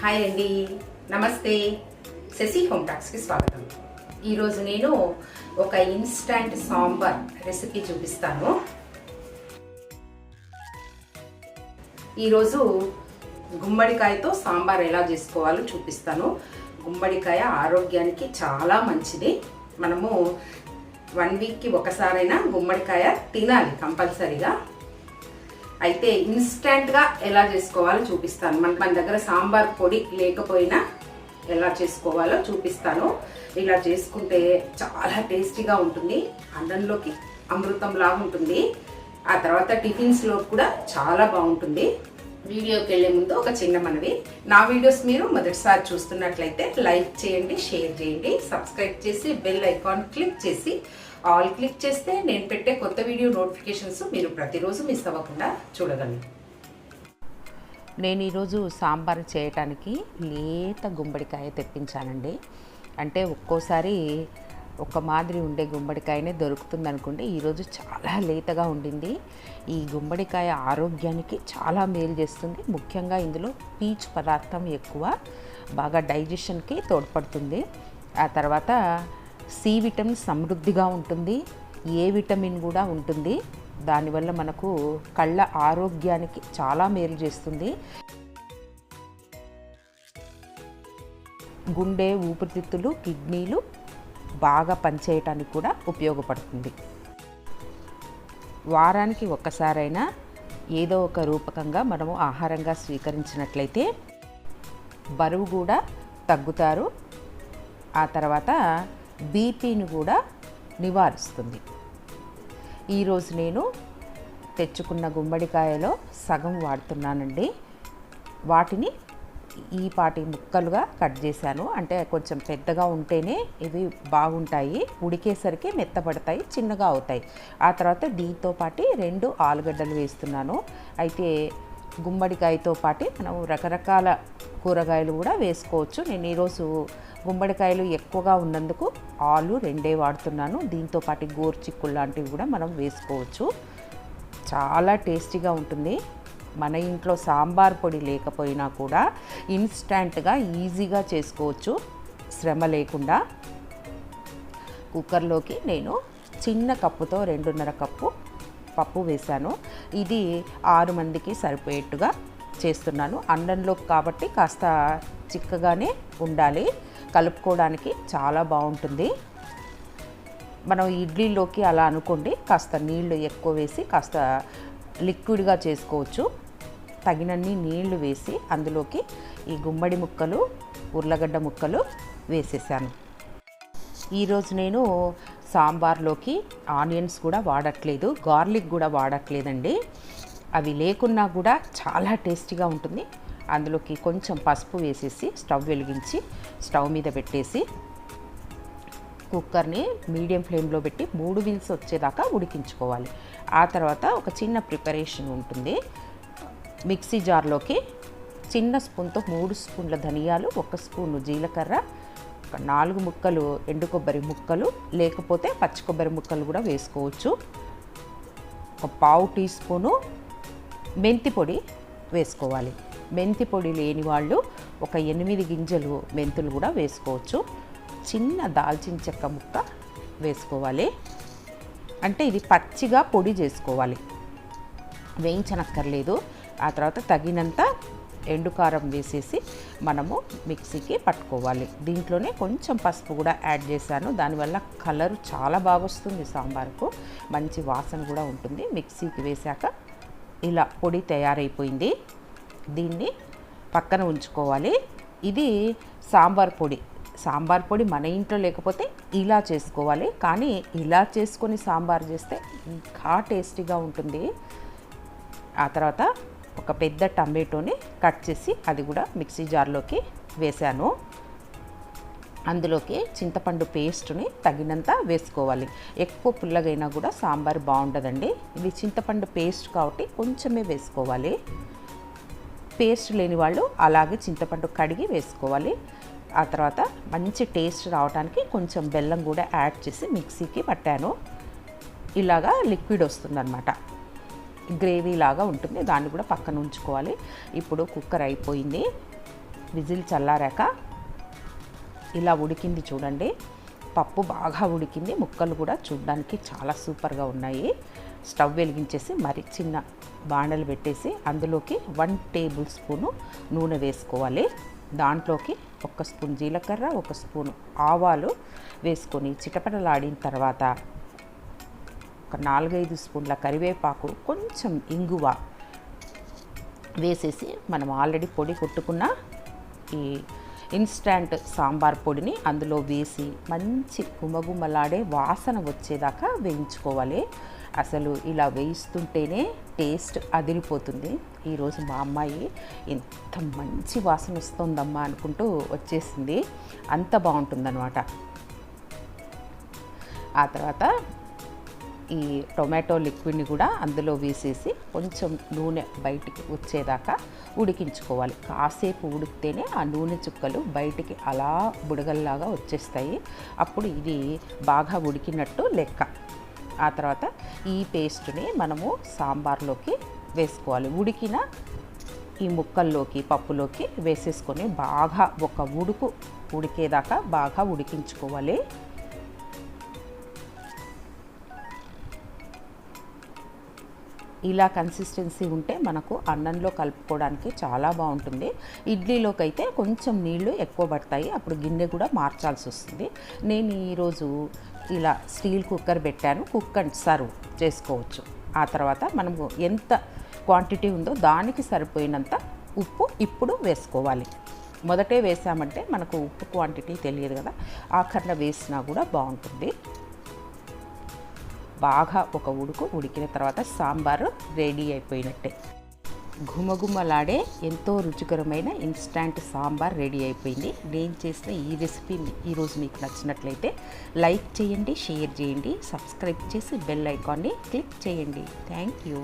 Hi అండి. నమస్తే. Shashi home టాక్స్కి స్వాగతం. ఈరోజు నేను ఒక ఇన్స్టంట్ సాంబార్ రెసిపీ చూపిస్తాను. ఈరోజు గుమ్మడికాయతో సాంబార్ ఎలా చేసుకోవాలో చూపిస్తాను. గుమ్మడికాయ ఆరోగ్యానికి చాలా మంచిది. మనము వన్ వీక్కి ఒకసారైనా గుమ్మడికాయ తినాలి కంపల్సరీగా. అయితే ఇన్స్టెంట్గా ఎలా చేసుకోవాలో చూపిస్తాను. మన మన దగ్గర సాంబార్ పొడి లేకపోయినా ఎలా చేసుకోవాలో చూపిస్తాను. ఇలా చేసుకుంటే చాలా టేస్టీగా ఉంటుంది. అన్నంలోకి అమృతం ఉంటుంది. ఆ తర్వాత టిఫిన్స్లో కూడా చాలా బాగుంటుంది. వీడియోకి వెళ్ళే ముందు ఒక చిన్న మనవి. నా వీడియోస్ మీరు మొదటిసారి చూస్తున్నట్లయితే లైక్ చేయండి షేర్ చేయండి సబ్స్క్రైబ్ చేసి బెల్ ఐకాన్ క్లిక్ చేసి ఆల్ క్లిక్ చేస్తే నేను పెట్టే కొత్త వీడియో నోటిఫికేషన్స్ మీరు ప్రతిరోజు మిస్ అవ్వకుండా చూడగలరు నేను ఈరోజు సాంబార్ చేయటానికి లేత గుమ్మడికాయ తెప్పించానండి. అంటే ఒక్కోసారి ఒక మాదిరి ఉండే గుమ్మడికాయనే దొరుకుతుంది అనుకుంటే ఈరోజు చాలా లేతగా ఉండింది. ఈ గుమ్మడికాయ ఆరోగ్యానికి చాలా మేలు చేస్తుంది. ముఖ్యంగా ఇందులో పీచు పదార్థం ఎక్కువ బాగా డైజెషన్కి తోడ్పడుతుంది. ఆ తర్వాత సి విటమిన్ సమృద్ధిగా ఉంటుంది ఏ విటమిన్ కూడా ఉంటుంది. దానివల్ల మనకు కళ్ళ ఆరోగ్యానికి చాలా మేలు చేస్తుంది. గుండె ఊపిరితిత్తులు కిడ్నీలు బాగా పనిచేయటానికి కూడా ఉపయోగపడుతుంది. వారానికి ఒక్కసారైనా ఏదో ఒక రూపకంగా మనము ఆహారంగా స్వీకరించినట్లయితే బరువు కూడా తగ్గుతారు. ఆ తర్వాత బీపీని కూడా నివారిస్తుంది. ఈరోజు నేను తెచ్చుకున్న గుమ్మడికాయలో సగం వాడుతున్నానండి. వాటిని ఈ పాటి ముక్కలుగా కట్ చేశాను. అంటే కొంచెం పెద్దగా ఉంటేనే ఇవి బాగుంటాయి. ఉడికేసరికి మెత్తపడతాయి చిన్నగా అవుతాయి. ఆ తర్వాత దీంతో పాటు రెండు ఆలుగడ్డలు వేస్తున్నాను. అయితే గుమ్మడికాయతో పాటు మనం రకరకాల కూరగాయలు కూడా వేసుకోవచ్చు. నేను ఈరోజు గుమ్మడికాయలు ఎక్కువగా ఉన్నందుకు ఆలు రెండే వాడుతున్నాను. దీంతో పాటు గోర్చిక్కులు లాంటివి కూడా మనం వేసుకోవచ్చు. చాలా టేస్టీగా ఉంటుంది. మన ఇంట్లో సాంబార్ పొడి లేకపోయినా కూడా ఇన్స్టంట్గా ఈజీగా చేసుకోవచ్చు. శ్రమ లేకుండా. కుక్కర్లోకి నేను చిన్న కప్పుతో రెండున్నర కప్పు పప్పు వేశాను. ఇది ఆరు మందికి సరిపోయేట్టుగా చేస్తున్నాను. అన్నంలో కాబట్టి కాస్త చిక్కగానే ఉండాలి. కలుపుకోవడానికి చాలా బాగుంటుంది. మనం ఇడ్లీలోకి అలా అనుకోండి కాస్త నీళ్ళు ఎక్కువ వేసి కాస్త లిక్విడ్గా చేసుకోవచ్చు. తగినన్ని నీళ్ళు వేసి అందులోకి ఈ గుమ్మడి ముక్కలు ఉర్లగడ్డ ముక్కలు వేసేసాను. ఈరోజు నేను సాంబార్లోకి ఆనియన్స్ కూడా వాడట్లేదు గార్లిక్ కూడా వాడట్లేదండి. అవి లేకున్నా కూడా చాలా టేస్టీగా ఉంటుంది. అందులోకి కొంచెం పసుపు వేసేసి స్టవ్ వెలిగించి స్టవ్ మీద పెట్టేసి కుక్కర్ని మీడియం ఫ్లేమ్లో పెట్టి మూడు విల్స్ వచ్చేదాకా ఉడికించుకోవాలి. ఆ తర్వాత ఒక చిన్న ప్రిపరేషన్ ఉంటుంది. మిక్సీ జార్లోకి చిన్న స్పూన్తో మూడు స్పూన్ల ధనియాలు ఒక స్పూను జీలకర్ర ఒక నాలుగు ముక్కలు ఎండు కొబ్బరి ముక్కలు లేకపోతే పచ్చి కొబ్బరి ముక్కలు కూడా వేసుకోవచ్చు. ఒక పావు టీ స్పూను మెంతి పొడి వేసుకోవాలి. మెంతి పొడి లేని వాళ్ళు ఒక ఎనిమిది గింజలు మెంతులు కూడా వేసుకోవచ్చు. చిన్న దాల్చిన చెక్క ముక్క వేసుకోవాలి. అంటే ఇది పచ్చిగా పొడి చేసుకోవాలి. వేయించనక్కర్లేదు. ఆ తర్వాత తగినంత ఎండు కారం వేసేసి మనము మిక్సీకి పట్టుకోవాలి. దీంట్లోనే కొంచెం పసుపు కూడా యాడ్ చేశాను. దానివల్ల కలర్ చాలా బాగా వస్తుంది సాంబార్కు. మంచి వాసన కూడా ఉంటుంది. మిక్సీకి వేశాక ఇలా పొడి తయారైపోయింది. దీన్ని పక్కన ఉంచుకోవాలి. ఇది సాంబార్ పొడి. సాంబార్ పొడి మన ఇంట్లో లేకపోతే ఇలా చేసుకోవాలి. కానీ ఇలా చేసుకొని సాంబార్ చేస్తే ఇంకా టేస్టీగా ఉంటుంది. ఆ తర్వాత ఒక పెద్ద టమాటోని కట్ చేసి అది కూడా మిక్సీ జార్లోకి వేశాను అందులోకి చింతపండు పేస్ట్ని తగినంత వేసుకోవాలి. ఎక్కువ పుల్లగైనా కూడా సాంబార్ బాగుంటుందండి ఇది చింతపండు పేస్ట్ కాబట్టి కొంచెమే వేసుకోవాలి. పేస్ట్ లేని వాళ్ళు అలాగే చింతపండు కడిగి వేసుకోవాలి. ఆ తర్వాత మంచి టేస్ట్ రావడానికి కొంచెం బెల్లం కూడా యాడ్ చేసి మిక్సీకి పట్టాను. ఇలాగా లిక్విడ్ వస్తుందన్నమాట. గ్రేవీ లాగా ఉంటుంది. దాన్ని కూడా పక్కన ఉంచుకోవాలి. ఇప్పుడు కుక్కర్ అయిపోయింది. విజిల్ చల్లారాక ఇలా ఉడికింది చూడండి. పప్పు బాగా ఉడికింది. ముక్కలు కూడా చూడడానికి చాలా సూపర్గా ఉన్నాయి. స్టవ్ వెలిగించేసి మరి చిన్న బాండలు పెట్టేసి అందులోకి వన్ టేబుల్ స్పూను నూనె వేసుకోవాలి. దాంట్లోకి ఒక స్పూన్ జీలకర్ర ఒక స్పూన్ ఆవాలు వేసుకొని చిటపటలాడిన తర్వాత ఒక నాలుగైదు స్పూన్ల కరివేపాకు కొంచెం ఇంగువ వేసేసి మనం ఆల్రెడీ పొడి కొట్టుకున్న ఈ ఇన్స్టాంట్ సాంబార్ పొడిని అందులో వేసి మంచి గుమగుమలాడే వాసన వచ్చేదాకా వేయించుకోవాలి. అసలు ఇలా వేయిస్తుంటేనే టేస్ట్ అదిరిపోతుంది. ఈరోజు మా అమ్మాయి ఎంత మంచి వాసన వస్తుందమ్మా అనుకుంటూ వచ్చేసింది. అంత బాగుంటుందన్నమాట. ఆ తర్వాత ఈ టొమాటో లిక్విడ్ని కూడా అందులో వేసేసి కొంచెం నూనె బయటికి వచ్చేదాకా ఉడికించుకోవాలి. కాసేపు ఉడికితేనే ఆ నూనె చుక్కలు బయటికి అలా బుడగల్లాగా వచ్చేస్తాయి. అప్పుడు ఇది బాగా ఉడికినట్టు లెక్క. ఆ తర్వాత ఈ పేస్ట్ని మనము సాంబార్లోకి వేసుకోవాలి. ఉడికిన ఈ ముక్కల్లోకి పప్పులోకి వేసేసుకొని బాగా ఒక ఉడుకు ఉడికేదాకా బాగా ఉడికించుకోవాలి. ఇలా కన్సిస్టెన్సీ ఉంటే మనకు అన్నంలో కలుపుకోవడానికి చాలా బాగుంటుంది. ఇడ్లీలోకి అయితే కొంచెం నీళ్ళు ఎక్కువ పడతాయి. అప్పుడు గిన్నె కూడా మార్చాల్సి వస్తుంది. నేను ఈరోజు ఇలా స్టీల్ కుక్కర్ పెట్టాను. కుక్ అండ్ సర్వ్ చేసుకోవచ్చు. ఆ తర్వాత మనము ఎంత క్వాంటిటీ ఉందో దానికి సరిపోయినంత ఉప్పు ఇప్పుడు వేసుకోవాలి. మొదటే వేసామంటే మనకు ఉప్పు క్వాంటిటీ తెలియదు కదా. ఆఖరణ వేసినా కూడా బాగుంటుంది. బాగా ఒక ఉడుకు ఉడికిన తర్వాత సాంబారు రెడీ అయిపోయినట్టే. ఘుమఘుమలాడే ఎంతో రుచికరమైన ఇన్స్టాంట్ సాంబార్ రెడీ అయిపోయింది. నేను చేసిన ఈ రెసిపీ ఈరోజు మీకు నచ్చినట్లయితే లైక్ చేయండి షేర్ చేయండి సబ్స్క్రైబ్ చేసి బెల్ ఐకాన్ని క్లిక్ చేయండి. Thank you